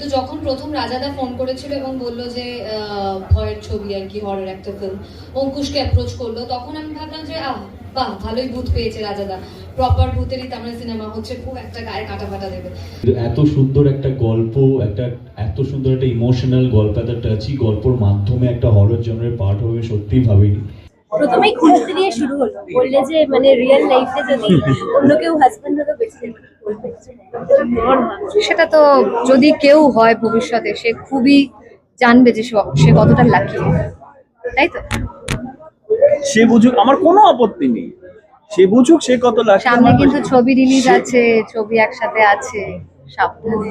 তো যখন প্রথম রাজাদা ফোন করেছিল এবং বলল যে ভয়ের ছবি আর কি হরের একটা ফিল্ম অঙ্কুশকে অ্যাপ্রোচ করল, তখন আমি ভাবলাম যে, আহ, বাহ, ভালোই ভূত পেয়েছে রাজাদা। প্রপার ভূতেরই তামিল সিনেমা হচ্ছে, খুব একটা গায়ে কাটা ফাটা দেবে এত সুন্দর একটা গল্প, একটা, এত সুন্দর একটা ইমোশনাল গল্প একটা টাচি গল্পর মাধ্যমে একটা হরর জনের পার্ট হবে সত্যিই ভাবিনি। প্রথমেই খুঁজতে দিয়ে শুরু হলো। বললে যে মানে রিয়েল লাইফে যদি অন্য কেউ হাজবেন্ড হতো বেঁচে? সেটা তো যদি কেউ হয় ভবিষ্যতে সে খুবই জানবে যে সে- সে কতটা লাকি তাই তো? সে বুঝুক আমার কোনো আপত্তি নেই। সে বুঝুক সে কত লাখ সামনে কিন্তু ছবি রিলিজ আছে ছবি একসাথে আছে সাবধানে।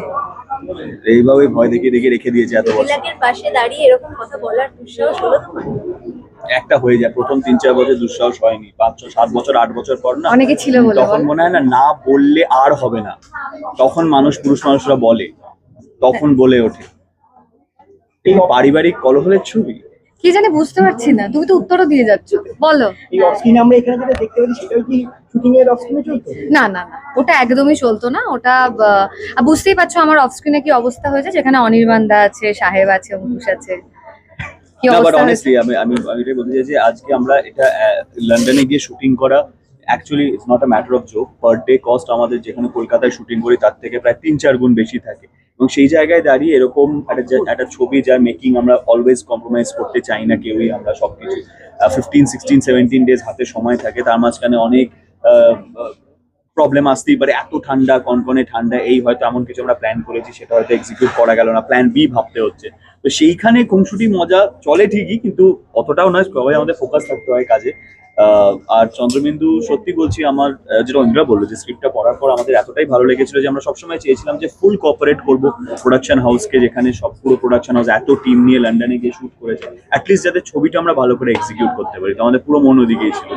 এইভাবে ভয় দেখে দেখিয়ে রেখে দিয়েছে এত বছর। মহিলাদের পাশে দাঁড়িয়ে এরকম কথা বলার দুঃসাহস হলো তোমার? একটা হয়ে যায়। প্রথম তিন চার বছর দুঃসাহস হয়নি। পাঁচ ছ সাত বছর আট বছর পর না অনেকে ছিল বলে তখন মনে হয় না না বললে আর হবে না। তখন মানুষ পুরুষ মানুষরা বলে তখন বলে ওঠে। এই পারিবারিক কলহলের ছবি? কি জানি বুঝতে পারছি না। তুমি তো উত্তরও দিয়ে যাচ্ছ। বলো। এই অফস্ক্রিন আমরা এখানে যেটা দেখতে পাচ্ছি সেটাও কি শুটিং এর অফস্ক্রিনে চলতো? না না না। ওটা একদমই চলতো না। ওটা বুঝতেই পারছ আমার অফ স্ক্রিনে কি অবস্থা হয়েছে? যেখানে অনির্বাণ দা আছে সাহেব আছে অঙ্কুশ আছে। বাট অনেস্টলি আমি আমি আমি এটাই বলতে চাই আজকে আমরা এটা লন্ডনে গিয়ে শুটিং করা actually it's not a matter of joke per day cost আমাদের যেখানে কলকাতায় শুটিং করি তার থেকে প্রায় তিন চার গুণ বেশি থাকে। এবং সেই জায়গায় দাঁড়িয়ে এরকম একটা একটা ছবি যার মেকিং আমরা অলওয়েজ কম্প্রোমাইজ করতে চাই না কেউই আমরা সবকিছু ফিফটিন সিক্সটিন সেভেন্টিন ডেজ হাতে সময় থাকে তার মাঝখানে অনেক প্রবলেম আসতেই পারে, এত ঠান্ডা, কনকনে ঠান্ডা, এই হয়তো এমন কিছু আমরা প্ল্যান করেছি, সেটা হয়তো এক্সিকিউট করা গেল না প্ল্যান বি ভাবতে হচ্ছে। তো সেইখানে খুনসুটি মজা চলে ঠিকই, কিন্তু অতটাও নয়, সবাই আমাদের ফোকাস থাকতে হয় কাজে। আর চন্দ্রবিন্দু, সত্যি বলছি আমার যেটা অঞ্জলা বলল, যে স্ক্রিপ্টটা পড়ার পর আমাদের এতটাই ভালো লেগেছিল যে আমরা সবসময় চেয়েছিলাম যে ফুল কোঅপারেট করব প্রোডাকশন হাউসকে যেখানে সব পুরো প্রোডাকশন হাউস এত টিম নিয়ে লন্ডনে গিয়ে শুট করেছে। অ্যাটলিস্ট যাতে ছবিটা আমরা ভালো করে এক্সিকিউট করতে পারি, তো আমাদের পুরো মন ওদিকেই ছিল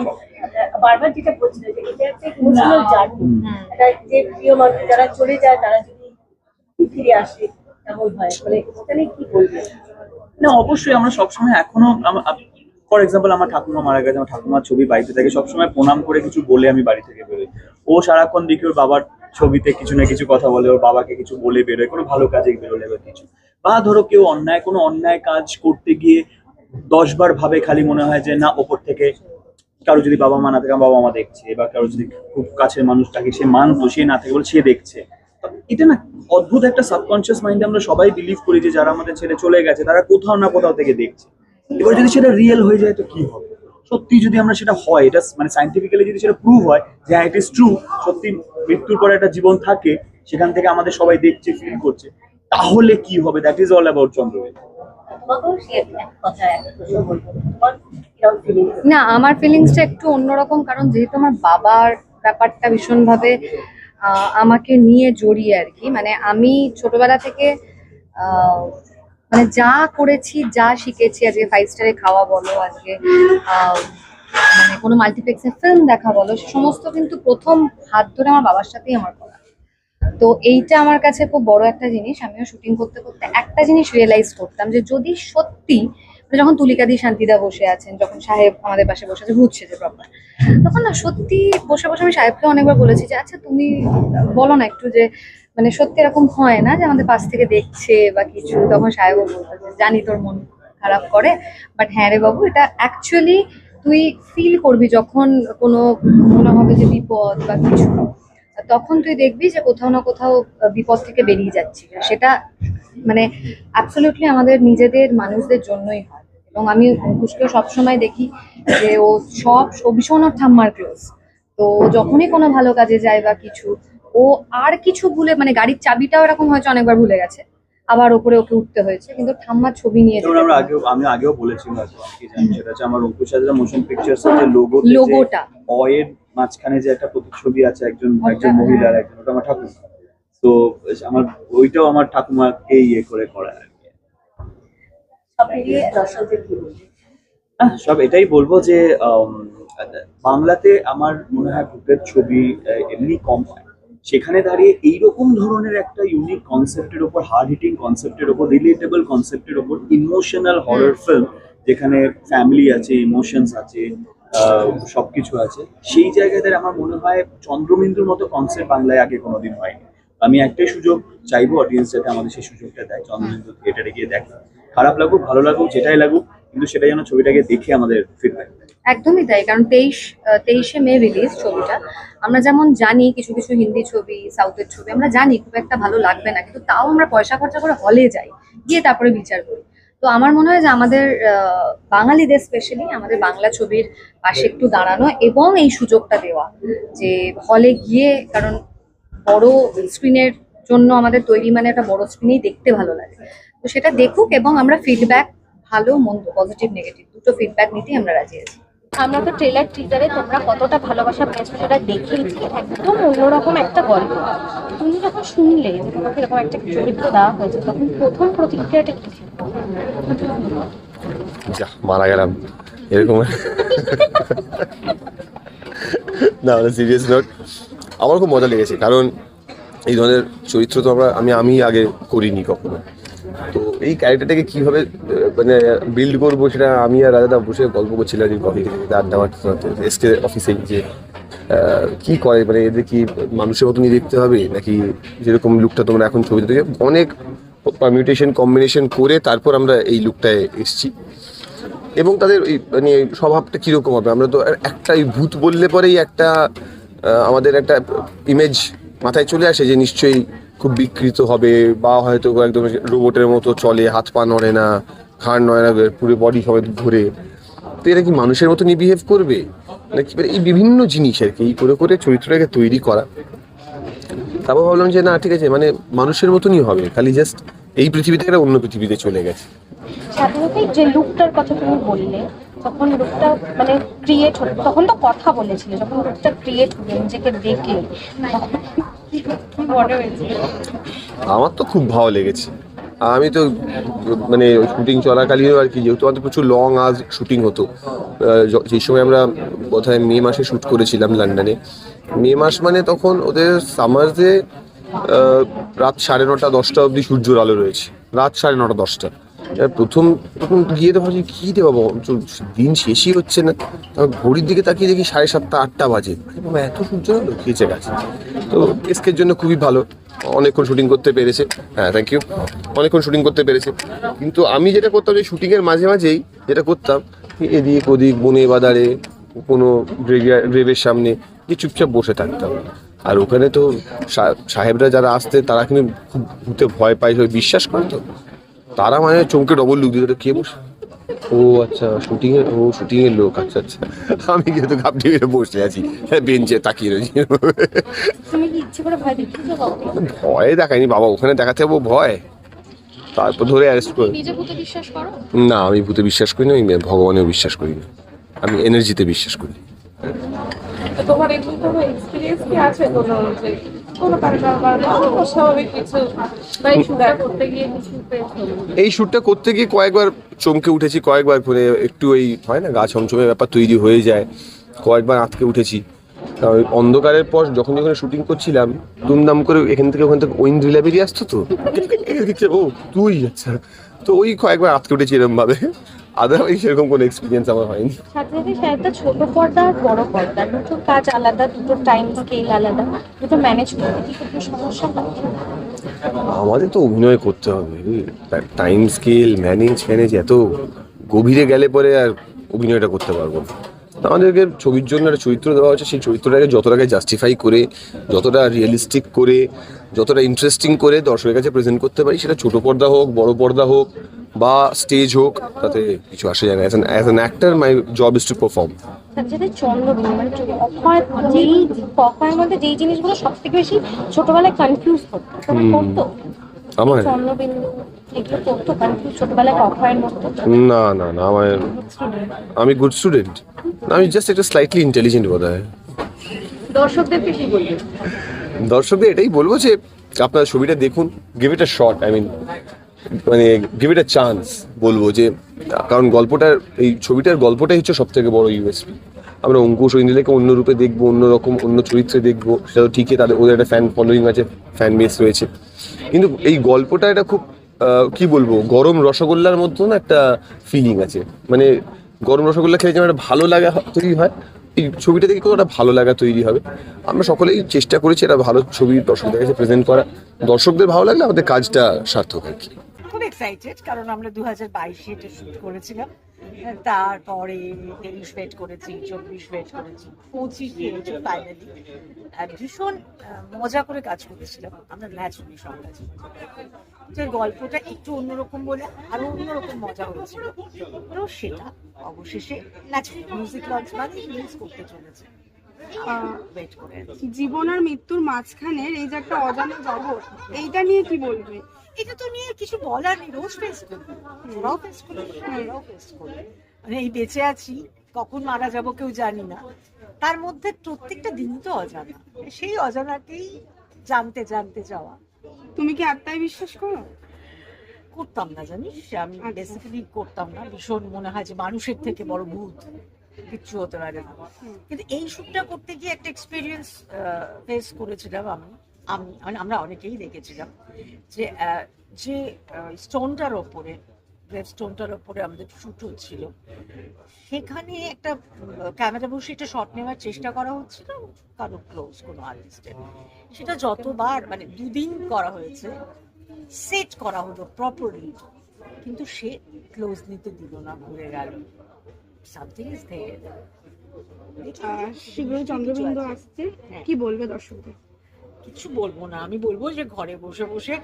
বারবার যেটা বলছিল যে এটা একটা ইমোশনাল জার্নি এটা যে প্রিয় মানুষ যারা চলে যায় তারা যদি ফিরে আসে তেমন হয়? মানে এটা নিয়ে কি বলবে না অবশ্যই আমরা সবসময় এখনও ফর এক্সাম্পল আমার ঠাকুমা মারা গেছে আমার ঠাকুমার ছবি বাড়িতে থাকে সবসময় প্রণাম করে কিছু বলে আমি বাড়ি থেকে বেরোই। ও সারাক্ষণ দেখি ওর বাবার ছবিতে কিছু না কিছু কথা বলে ওর বাবাকে কিছু বলে বেরোয় কোনো ভালো কাজে বেরোলে বা কিছু। বা ধরো কেউ অন্যায় কোনো অন্যায় কাজ করতে গিয়ে দশ বার ভাবে খালি মনে হয় যে না ওপর থেকে কারও যদি বাবা মা না থাকে, বাবা মা দেখছে, বা কারও যদি খুব কাছের মানুষ থাকে, সে মানতো, সে না থাকে বলে সে দেখছে। এটা না অদ্ভুত একটা সাবকনশিয়াস মাইন্ডে আমরা সবাই বিলিভ করি যে যারা আমাদের ছেলে চলে গেছে, তারা কোথাও না কোথাও থেকে দেখছে। এবার যদি সেটা রিয়েল হয়ে যায়, তো কি হবে? সত্যি যদি আমরা সেটা হয়, এটা মানে সাইন্টিফিক্যালি যদি সেটা প্রুভ হয় যে হ্যাঁ ইট ইস ট্রু সত্যি মৃত্যুর পরে একটা জীবন থাকে, সেখান থেকে আমাদের সবাই দেখছে ফিল করছে, তাহলে কি হবে? দ্যাট ইজ অল অ্যাবাউট চন্দ্রবেদ না, আমার ফিলিংসটা একটু অন্যরকম, কারণ যেহেতু আমার বাবার ব্যাপারটা ভীষণভাবে আমাকে নিয়ে জড়িয়ে আর কি মানে আমি ছোটবেলা থেকে মানে যা করেছি, যা শিখেছি, আজকে ফাইভ স্টারে খাওয়া বলো, আজকে মানে কোনো মাল্টিপ্লেক্সে ফিল্ম দেখা বলো সমস্ত কিন্তু প্রথম হাত ধরে আমার বাবার সাথেই আমার করা। তো এইটা আমার কাছে খুব বড় একটা জিনিস, আমিও শুটিং করতে করতে একটা জিনিস রিয়েলাইজ করতাম যে যদি সত্যি যখন তুলিকা দি শান্তিদা বসে আছেন, যখন সাহেব আমাদের পাশে বসে আছে ভূত সেজে প্রপার তখন না সত্যি বসে বসে আমি সাহেবকে অনেকবার বলেছি যে আচ্ছা তুমি বলো না একটু যে মানে সত্যি এরকম হয় না যে, আমাদের পাশ থেকে দেখছে বা কিছু? তখন সাহেবও বলতো যে, জানি তোর মন খারাপ করে বাট হ্যাঁ রে বাবু, এটা অ্যাকচুয়ালি তুই ফিল করবি যখন কোনো, মনে হবে যে বিপদ বা কিছু। তখন তুই দেখবি যে, কোথাও না কোথাও বিপদ থেকে বেরিয়ে যাচ্ছি সেটা মানে অ্যাবসলিউটলি আমাদের নিজেদের মানুষদের জন্যই হয়। এবং আমি অঙ্কুশকেও সবসময় দেখি যে ও সব ও ভীষণ ওর ঠাম্মার ক্লোজ তো যখনই কোনো ভালো কাজে যায় বা কিছু ও আর কিছু ভুলে মানে গাড়ির চাবিটাও এরকম হয়তো অনেকবার ভুলে গেছে। আবার ওপরে ওকে উঠতে হয়েছে কিন্তু ঠাম্মার ছবি নিয়ে আমরা। আগেও আমি আগেও জানেন সেটা হচ্ছে আমার অঙ্কুশ হাজরা মোশন পিকচার্স এর যে লোগো লোগোটা অয়ের মাঝখানে যে একটা প্রতিচ্ছবি আছে একজন একজন মহিলার একজন ওটা আমার ঠাকুমা। তো আমার ওইটাও আমার ঠাকুমাকে ইয়ে করে করা সব এটাই বলব যে বাংলাতে আমার মনে হয় ভূতের ছবি এমনি কম হয়। সেখানে দাঁড়িয়ে এইরকম ধরনের একটা ইউনিক কনসেপ্টের ওপর হার্ড হিটিং কনসেপ্টের ওপর রিলেটেবল কনসেপ্টের ওপর ইমোশনাল হরর ফিল্ম যেখানে ফ্যামিলি আছে ইমোশনস আছে সবকিছু আছে, সেই জায়গাতে আমার মনে হয় চন্দ্রবিন্দুর মতো কনসেপ্ট বাংলায় আগে কোনোদিন হয়নি। আমি একটাই সুযোগ চাইব অডিয়েন্স যাতে আমাদের সেই সুযোগটা দেয়, চন্দ্রবিন্দু থিয়েটারে গিয়ে দেখে। খারাপ লাগুক, ভালো লাগুক, যেটাই লাগুক, কিন্তু সেটা যেন ছবিটাকে দেখে আমাদের ফিডব্যাক একদমই তাই, কারণ তেইশ তেইশে মে রিলিজ ছবিটা। আমরা যেমন জানি কিছু কিছু হিন্দি ছবি, সাউথের ছবি, আমরা জানি খুব একটা ভালো লাগবে না, কিন্তু তাও আমরা পয়সা খরচা করে হলে যাই, গিয়ে তারপরে বিচার করি। তো আমার মনে হয় যে আমাদের বাঙালিদের স্পেশালি আমাদের বাংলা ছবির পাশে একটু দাঁড়ানো এবং এই সুযোগটা দেওয়া, যে হলে গিয়ে, কারণ বড় স্ক্রিনের জন্য আমাদের তৈরি মানে একটা বড় স্ক্রিনেই দেখতে ভালো লাগে। তো সেটা দেখুক এবং আমরা ফিডব্যাক ভালো মন্দ পজিটিভ নেগেটিভ দুটো ফিডব্যাক নিতেই আমরা রাজি আছি। আমরা তো ট্রেলার টিজারে তোমরা কতটা ভালোবাসা পেয়েছ সেটা দেখেইছি একদম অন্যরকম একটা গল্প। তুমি যখন শুনলে যে তোমাকে এরকম একটা চরিত্র দেওয়া হয়েছে তখন প্রথম প্রতিক্রিয়াটা কি ছিল? যা মারা গেলাম। এরকম। না মানে সিরিয়াস নোট আমার খুব মজা লেগেছে। কারণ এই ধরনের চরিত্র তো আমরা আমি আমি আগে করিনি কখনো। তো এই ক্যারেক্টারটাকে কীভাবে মানে বিল্ড করব সেটা আমি আর রাজাদা বসে গল্প করছিলাম এই কফি আড্ডা মারতে এসকে অফিসে যে কি করে মানে এদের কি মানুষের মতনই দেখতে হবে? নাকি যেরকম লুকটা তোমরা এখন ছবিতে দেখে অনেক পারমিউটেশন কম্বিনেশন করে তারপর আমরা এই লুকটায় এসছি। এবং তাদের ওই মানে স্বভাবটা কীরকম হবে? আমরা তো একটা ওই ভূত বললে পরেই একটা আমাদের একটা ইমেজ মাথায় চলে আসে যে নিশ্চয়ই খুব বিকৃত হবে বা হয়তো একদম রোবটের মতো চলে, হাত পা নড়ে না, ঘাড় নড়ে না, পুরো বডি সবাই ঘুরে। তো এরা কি মানুষের মতনই বিহেভ করবে? নাকি এই বিভিন্ন জিনিস আর কি করে করে চরিত্রটাকে তৈরি করা? তারপর ভাবলাম যে না, ঠিক আছে মানে মানুষের মতনই হবে, খালি জাস্ট এই পৃথিবী থেকে অন্য পৃথিবীতে চলে গেছে। সাধারণত যে লুকটার কথা তুমি বললে লুকটা মানে ক্রিয়েট হলো, তখন তো কথা যখন লুকটা ক্রিয়েট হলো, নিজেকে দেখলে আমার তো খুব ভালো লেগেছে। আমি তো মানে শুটিং চলাকালীনও আর কি, যেহেতু আমাদের প্রচুর লং আজ শুটিং হতো। সেই সময় আমরা বোধহয় মে মাসে শ্যুট করেছিলাম লন্ডনে। মে মাস মানে তখন ওদের সামার্সে রাত সাড়ে নটা, দশটা অবধি সূর্যের আলো রয়েছে। রাত সাড়ে নটা দশটা প্রথম প্রথম গিয়ে তো ভাবছি কী রে বাবা দিন শেষই হচ্ছে না। তারপর ঘড়ির দিকে তাকিয়ে দেখি সাড়ে সাতটা, আটটা বাজে। বাবা, এত সূর্য আলো খেয়েছে গেছে। তো এসকের জন্য খুবই ভালো। অনেকক্ষণ শুটিং করতে পেরেছে। হ্যাঁ থ্যাংক ইউ অনেকক্ষণ শুটিং করতে পেরেছে। কিন্তু আমি যেটা করতাম, যে শুটিংয়ের মাঝে মাঝেই যেটা করতাম এদিক ওদিক বনে বাদারে কোনো গ্রেভের সামনে যে চুপচাপ বসে থাকতাম। আর ওখানে তো সাহেবরা যারা আসতে তারা কিন্তু খুব ভূতে ভয় পায় বিশ্বাস করে তো? তারা মানে চমকে ডবল লুক দিত কে বসে? ও আচ্ছা শুটিং এর ও শুটিং এর লোক আচ্ছা আচ্ছা। আমি কিন্তু ঘাপটি মেরে বসে আছি বেঞ্চে তাকিয়ে রয়েছি। তুমি কি ইচ্ছে করে ভয় দেখায়নি বাবা ওখানে দেখাতে যাব ভয়। তারপর ধরে অ্যারেস্ট করে। নিজে ভূতে বিশ্বাস করো? না আমি ভূতে বিশ্বাস করি না আমি ভগবানেও বিশ্বাস করি না। আমি এনার্জিতে বিশ্বাস করি। তোমার এমনি কোনো এক্সপিরিয়েন্স কি আছে কোনো এই শুটটা করতে গিয়ে কিছু পেয়েছ এই শ্যুটটা করতে গিয়ে কয়েকবার চমকে উঠেছি কয়েকবার করে একটু এই হয় না গা ছমছমের ব্যাপার তৈরি হয়ে যায়। কয়েকবার আটকে উঠেছি। কারণ ওই অন্ধকারের পর যখন যখন শুটিং করছিলাম দুমদাম করে এখান থেকে ওখান থেকে ঐন্দ্রিলা বেরিয়ে আসতো তো? ও তুই আচ্ছা। তো ওই কয়েকবার আটকে উঠেছি এরকম ভাবে আদারওয়াইজ সেরকম কোনো এক্সপিরিয়েন্স আমার হয়নি। সাথে সাথে সাথে ছোট পর্দা আর বড় পর্দা। দুটো কাজ আলাদা দুটো টাইম স্কেল আলাদা। দুটো ম্যানেজ করতে কি কোনো সমস্যা হয়? আমাদের তো অভিনয় করতে হবে। টাইম স্কেল ম্যানেজ ফ্যানেজ এত গভীরে গেলে পরে আর অভিনয়টা করতে পারব না। আমাদেরকে ছবির জন্য একটা চরিত্র দেওয়া হচ্ছে সেই চরিত্রটাকে যতটাকে জাস্টিফাই করে যতটা রিয়েলিস্টিক করে যতটা ইন্টারেস্টিং করে দর্শকের কাছে প্রেজেন্ট করতে পারি সেটা ছোট পর্দা হোক বড় পর্দা হোক বা স্টেজ হোক তাতে কিছু আসে যায় না as as an actor my job is to perform সাথে চন্দ্রবিন্দু মানে অক্ষয় যেই অক্ষয়ের মধ্যে যেই জিনিসগুলো সব থেকে বেশি ছোটবেলায় কনফিউজ করতো হুম। করতো? আমার না না না আমার আমি গুড স্টুডেন্ট আমি জাস্ট একটা স্লাইটলি ইন্টেলিজেন্ট বোধ হয়। দর্শকদেরকে কি বলবে দর্শকদের এটাই বলব যে আপনার ছবিটা দেখুন give it a shot I mean মানে গিভ ইট আ চান্স বলব যে, কারণ গল্পটার, এই ছবিটার গল্পটাই হচ্ছে সব থেকে বড় ইউএসপি আমরা অঙ্কুশ ঐন্দ্রিলাকে অন্য রূপে দেখব, অন্য রকম, অন্য চরিত্রে দেখব সেটা ঠিকই তাদের, ওদের একটা ফ্যান ফলোয়িং আছে ফ্যান বেস রয়েছে। কিন্তু এই গল্পটা এটা খুব কি বলব, গরম রসগোল্লার মতো না একটা ফিলিং আছে। মানে গরম রসগোল্লা খেলে যেমন একটা ভালো লাগা তৈরি হয়, এই ছবিটা থেকে কতটা ভালো লাগা তৈরি হবে। আমরা সকলেই চেষ্টা করেছি এটা ভালো ছবি দর্শকদের কাছে প্রেজেন্ট করা। দর্শকদের ভালো লাগলে আমাদের কাজটা সার্থক আর কি। এক্সাইটেড কারণ আমরা দু হাজার বাইশে এটা শুট করেছিলাম। তারপরে তেইশ ওয়েট করেছি, চব্বিশ ওয়েট করেছি, পঁচিশে ফাইনালি ভীষণ মজা করে কাজ করেছিলাম। আমরা ন্যাচুরালি সব কাজ যে গল্পটা একটু অন্যরকম বলে আরও অন্যরকম মজা হয়েছিল। তো সেটা অবশেষে ন্যাচুরালি মিউজিক লঞ্চ মানে রিলিজ করতে চলেছে। জীবন আর মৃত্যুর মাঝখানের এই যে একটা অজানা জগৎ, এইটা নিয়ে কি বলবে? এটা তো নিয়ে কিছু বলার নেই রোজ ফেস করবে। ওরাও ফেস করবে ওরাও ফেস করবে। মানে এই বেঁচে আছি কখন মারা যাব কেউ জানি না। তার মধ্যে প্রত্যেকটা দিনই তো অজানা। সেই অজানাকেই জানতে জানতে যাওয়া। তুমি কি আত্মায় বিশ্বাস করো? করতাম না জানিস? আমি আচ্ছা। বেসিক্যালি করতাম না। ভীষণ মনে হয় যে মানুষের থেকে বড় ভূত। কিচ্ছু হতে পারে না। কিন্তু এই শ্যুটটা করতে গিয়ে একটা এক্সপিরিয়েন্স ফেস করেছিলাম আমি। আমি মানে আমরা অনেকেই দেখেছিলাম যে যে স্টোনটার ওপরে স্টোনটার ওপরে আমাদের শ্যুট হচ্ছিল সেখানে একটা ক্যামেরা বসে একটা শট নেওয়ার চেষ্টা করা হচ্ছিল কারও ক্লোজ কোনো আর্টিস্টের সেটা যতবার মানে দুদিন করা হয়েছে সেট করা হলো প্রপারলি কিন্তু সে ক্লোজ নিতে দিল না ঘুরে গেল। সামথিং ইজ দেয়ার শীঘ্রই চন্দ্রবিন্দু আসছে। হ্যাঁ। কি বলবে দর্শকদের? কিছু বলব না। আমি বলব যে ঘরে বসে বসে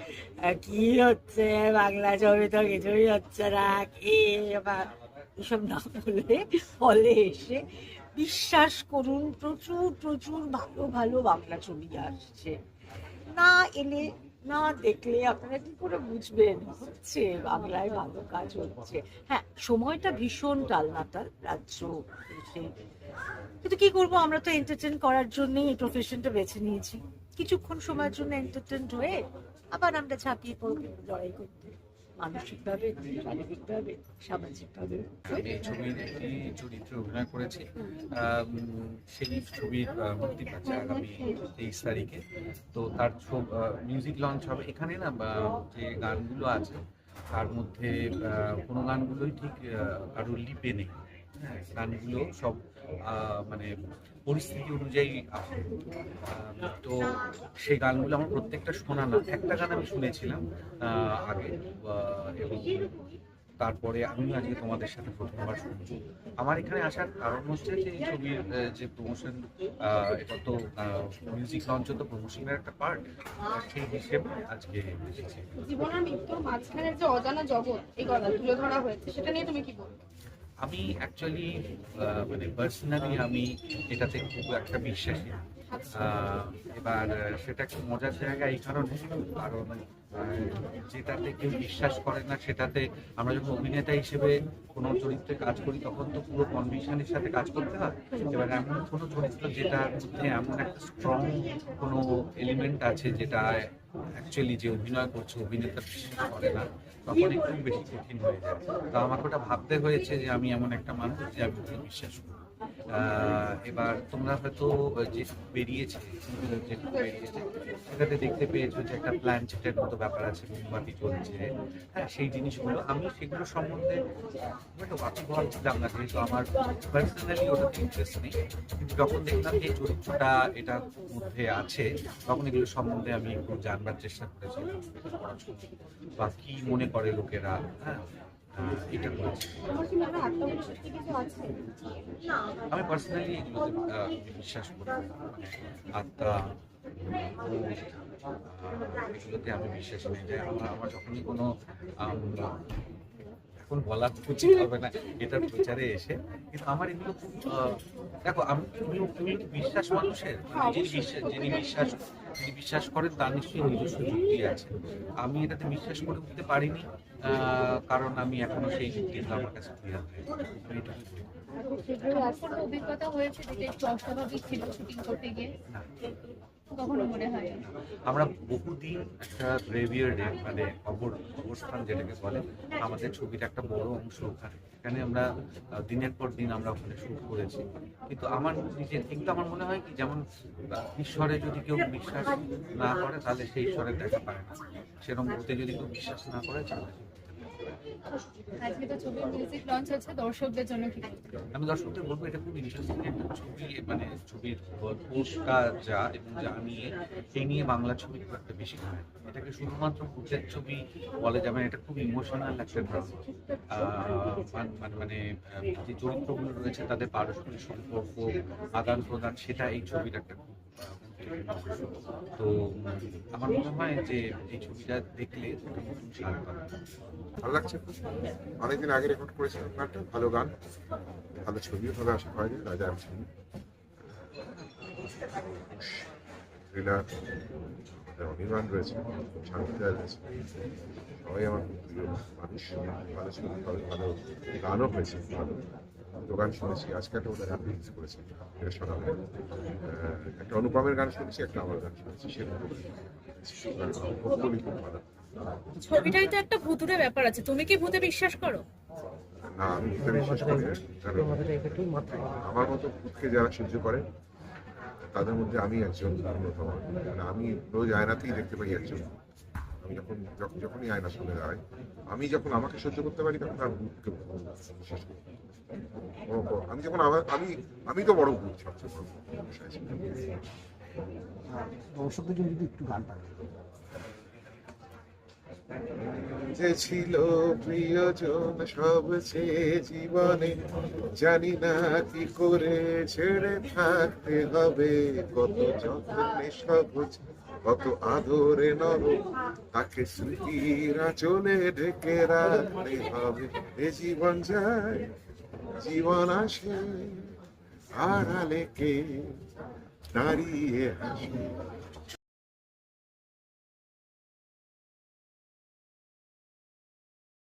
কি হচ্ছে? বাংলা ছবি তো কিছুই হচ্ছে না। কি এসব না বলে হলে এসে বিশ্বাস করুন, প্রচুর প্রচুর ভালো ভালো বাংলা ছবি আসছে। না এলে, না দেখলে আপনারা কি করে বুঝবেন? হচ্ছে, বাংলায় ভালো কাজ হচ্ছে। হ্যাঁ সময়টা ভীষণ টালনাতাল রাজ্য কিন্তু কি করব? আমরা তো এন্টারটেন করার জন্যই এই প্রফেশনটা বেছে নিয়েছি। কিছুক্ষণ সময়ের জন্য এন্টারটেন হয়ে আবার আমরা ঝাঁপিয়ে পড়ব লড়াই করতে। মানসিকভাবে শারীরিকভাবে সামাজিকভাবে। আমি এই ছবির একটি চরিত্রে অভিনয় করেছি। সেই ছবির মুক্তি পাচ্ছে আগামী তেইশ তারিখে। তো তার মিউজিক লঞ্চ হবে। এখানে না যে গানগুলো আছে তার মধ্যে কোনো গানগুলোই ঠিক কারোর লিপে নেই। হ্যাঁ, গানগুলো সব মানে পরিস্থিতি অনুযায়ী আছে তো সেই গানগুলো আমার প্রত্যেকটা শোনা না একটা গান আমি শুনেছিলাম আগে এবং তারপরে আমিও আজকে তোমাদের সাথে প্রথমবার শুনছি। আমার এখানে আসার কারণ হচ্ছে যে এই ছবির যে প্রমোশন এটা তো মিউজিক লঞ্চ তো প্রমোশনের একটা পার্ট সেই হিসেবে আজকে এসেছি। জীবন আর মৃত্যুর মাঝখানের যে অজানা জগৎ, এই কথা তুলে ধরা হয়েছে, সেটা নিয়ে তুমি কি বলবে? আমি অ্যাকচুয়ালি মানে পার্সোনালি আমি এটাতে খুব একটা বিশ্বাসী আহ, এবার সেটা একটু মজার জায়গা এই কারণে কারণ যেটাতে কেউ বিশ্বাস করে না, সেটাতে আমরা যখন অভিনেতা হিসেবে কোনো চরিত্রে কাজ করি, তখন তো পুরো কনভিশনের সাথে কাজ করতে হয়। এবার এমন কোনো চরিত্র যেটার মধ্যে এমন একটা স্ট্রং কোনো এলিমেন্ট আছে যেটা অ্যাকচুয়ালি যে অভিনয় করছে, অভিনেতা বিশ্বাস করে না, তখন একটু বেশি কঠিন হয়ে যায়। তো আমাকে ওটা ভাবতে হয়েছে যে আমি এমন একটা মানুষ যে আমি বিশ্বাস করি। এবার তোমরা হয়তো যে বেরিয়েছে সেটাতে দেখতে পেয়েছ যে একটা প্ল্যান চেটের মতো ব্যাপার আছে, মোমবাতি চলছে হ্যাঁ সেই জিনিসগুলো আমি সেগুলো সম্বন্ধে ছিলাম না, যেহেতু আমার পার্সোনালি ওটাতে ইন্টারেস্ট নেই। কিন্তু যখন দেখলাম যে চরিত্রটা এটার মধ্যে আছে, তখন এগুলো সম্বন্ধে আমি একটু জানবার চেষ্টা করেছিলাম বা কি মনে করে লোকেরা হ্যাঁ। এটা করেছি হয় আমি পার্সোনালি এগুলোতে বিশ্বাস করি মানে আত্মা এগুলোতে আমি বিশ্বাস নেই যে আমার আমার যখনই কোনো এখন বলা উচিত হবে না এটার প্রচারে এসে কিন্তু আমার এগুলো খুব দেখো আমি তুমি তুমি বিশ্বাস মানুষের? মানে যিনি বিশ্বাস যিনি বিশ্বাস যিনি বিশ্বাস করেন তার নিশ্চয়ই নিজস্ব যুক্তি আছে। আমি এটাতে বিশ্বাস করে উঠতে পারিনি। কারণ আমি এখনও সেই কিন্তু আমার কাছে ক্লিয়ার। কোনো অভিজ্ঞতা হয়েছে যেটা একটু অস্বাভাবিক ছিল শুটিং করতে গিয়ে না। কখনো হয় আমরা বহুদিন একটা গ্রেভিয়ার্ডে মানে কবর কবরস্থান যেটাকে বলে আমাদের ছবির একটা বড় অংশ ওখানে এখানে আমরা দিনের পর দিন আমরা ওখানে শুট করেছি কিন্তু আমার নিজের কিন্তু আমার মনে হয় কি, যেমন ঈশ্বরে যদি কেউ বিশ্বাস না করে, তাহলে সেই ঈশ্বরের দেখা পায় না সেরকম যদি কেউ বিশ্বাস না করে, তাহলে। মানে নিয়ে ছবি খুব একটা বেশি হয় এটাকে শুধুমাত্র এটা খুব ইমোশনাল মানে মানে যে চরিত্রগুলো রয়েছে, তাদের পারস্পরিক সম্পর্ক আদান প্রদান সেটা এই ছবির একটা খুব। তো, আমার মনে হয় যে এই ছবিটা দেখলে ভালো লাগছে? অনেকদিন আগে রেকর্ড করেছিলাম গানটা ভালো গান। ভালো ছবিও ভালো আশা করা যায় রাজার ছবি থ্রিলার অনির্বাণ রয়েছে, শান্তিদা রয়েছে। সবাই আমার প্রিয় মানুষ, ভালো ছবি, ভালো ভালো গানও হয়েছে। ভালো গান শুনেছি আজকে একটা ওদের হ্যাপি রিলিজ করেছে এটা শোনা হয় একটা অনুপমের গান শুনেছি একটা আমার গান শুনেছি ছবিটাই তো একটা ভুতুরে ব্যাপার আছে। তুমি কি ভূতে বিশ্বাস করো? না আমি ভূতে বিশ্বাস করি আমার মতো ভূতকে যারা সহ্য করে তাদের মধ্যে আমি একজন অন্যতম। আমি রোজ আয়নাতেই দেখতে পাই একজন। আমি যখন যখন যখনই দাঁড়াই আমি যখন আমাকে সহ্য করতে পারি তখন আর করি। আমি যখন আমার আমি আমি তো বড় ভূত সবচেয়ে বড় দর্শকদের জন্য যদি একটু গান যে ছিল প্রিয়জন সবচেয়ে জীবনে জানি না কি করে ছেড়ে থাকতে হবে কত যত্নে সবুজ কত আদরে নর তাকে স্মৃতিরা চলে ঢেকে রাখতে হবে। এ জীবন যায়, জীবন আসে, আড়ালে কে দাঁড়িয়ে হাসে?